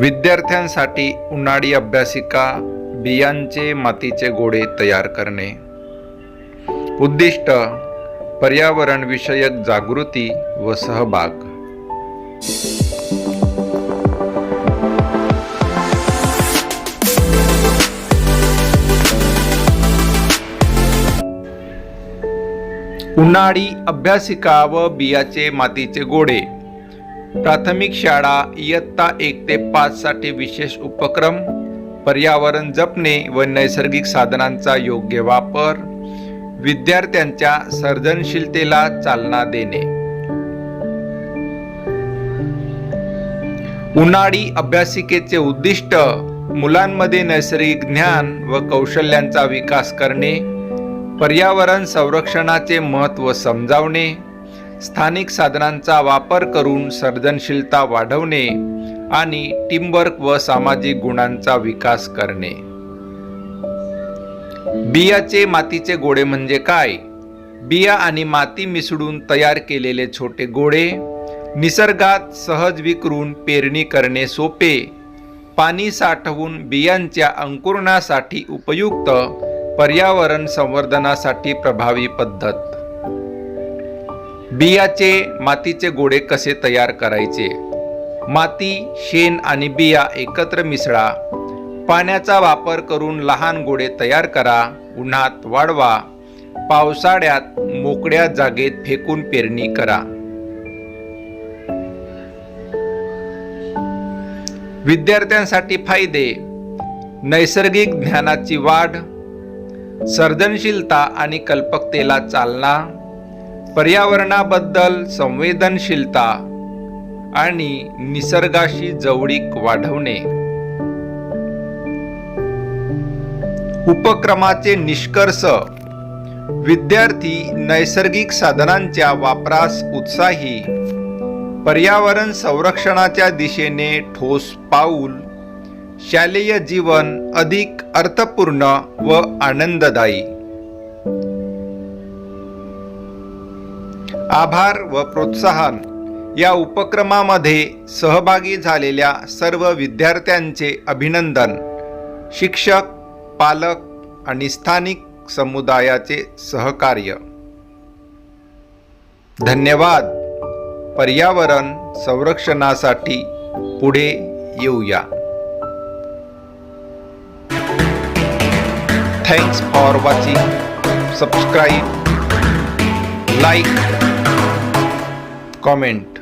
विद्यार्थ्यांसाठी उन्हाळी अभ्यासिका बियांचे मातीचे गोळे तयार करणे. उद्दिष्ट पर्यावरण विषयक जागृती व सहभाग. उन्हाळी अभ्यासिका व बियाचे मातीचे गोडे प्राथमिक शाळा इयत्ता एक ते पाच साठी विशेष उपक्रम पर्यावरण जपणे व नैसर्गिक साधनांचा योग्य वापर विद्यार्थ्यांच्या सर्जनशीलतेला चालना देणे. उन्हाळी अभ्यासिकेचे उद्दिष्ट मुलांमध्ये नैसर्गिक ज्ञान व कौशल्यांचा विकास करणे पर्यावरण संरक्षणाचे महत्त्व समजावणे स्थानिक साधनांचा वापर करून सर्जनशीलता वाढवणे आणि टीमवर्क व सामाजिक गुणांचा विकास करणे. बियाचे मातीचे गोळे म्हणजे काय? बिया आणि माती मिसळून तयार केलेले छोटे गोळे निसर्गात सहज विकरून पेरणी करणे सोपे पाणी साठवून बियांच्या अंकुरणासाठी उपयुक्त पर्यावरण संवर्धनासाठी प्रभावी पद्धत. बियाचे मातीचे गोळे कसे तयार करायचे? माती शेण आणि बिया एकत्र मिसळा. पाण्याचा वापर करून लहान गोळे तयार करा. उन्हात वाढवा. पावसाळ्यात मोकळ्या जागेत फेकून पेरणी करा. विद्यार्थ्यांसाठी फायदे. नैसर्गिक ज्ञानाची वाढ सर्जनशीलता आणि कल्पकतेला चालना. पर्यावरणाबद्दल संवेदनशीलता आणि निसर्गाशी जवळीक वाढवणे. उपक्रमाचे निष्कर्ष. विद्यार्थी नैसर्गिक साधनांच्या वापरास उत्साही. पर्यावरण संरक्षणाच्या दिशेने ठोस पाऊल. शालेय जीवन अधिक अर्थपूर्ण व आनंददायी. आभार व प्रोत्साहन. या उपक्रमामध्ये सहभागी झालेल्या सर्व विद्यार्थ्यांचे अभिनंदन. शिक्षक पालक आणि स्थानिक समुदायाचे सहकार्य. धन्यवाद. पर्यावरण संरक्षणासाठी पुढे येऊया. Thanks for watching subscribe like comment.